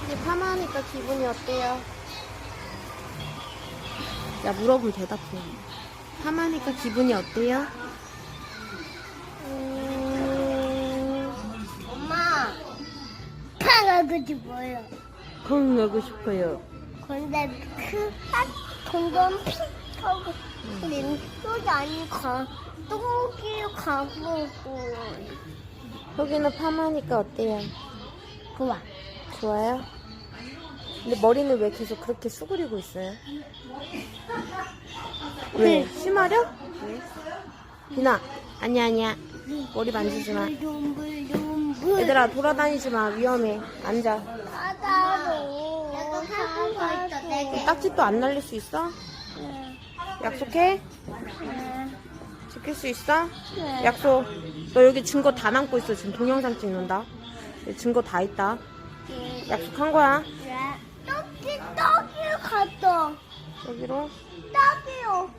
근데 파마하니까 기분이 어때요? 야 물어볼 대답해 파마하니까 기분이 어때요? 음... 엄마 파가고 싶어요 콩 하고 싶어요 근데 그 동전 픽 하고 음. 림소리 아니고 똥길 가고 여기는 파마하니까 어때요? 좋아. 좋아요? 근데 머리는 왜 계속 그렇게 수그리고 있어요? 왜? 심하려? 비나, 아니야, 아니야. 머리 만지지 마. 얘들아, 돌아다니지 마. 위험해. 앉아. 사고 있어 딱지도 안 날릴 수 있어? 약속해? 지킬 수 있어? 네. 약속. 너 여기 증거 다 남고 있어. 지금 동영상 찍는다. 증거 다 있다. 약속한 거야. 떡이 떡이 갔어 여기로. 떡이요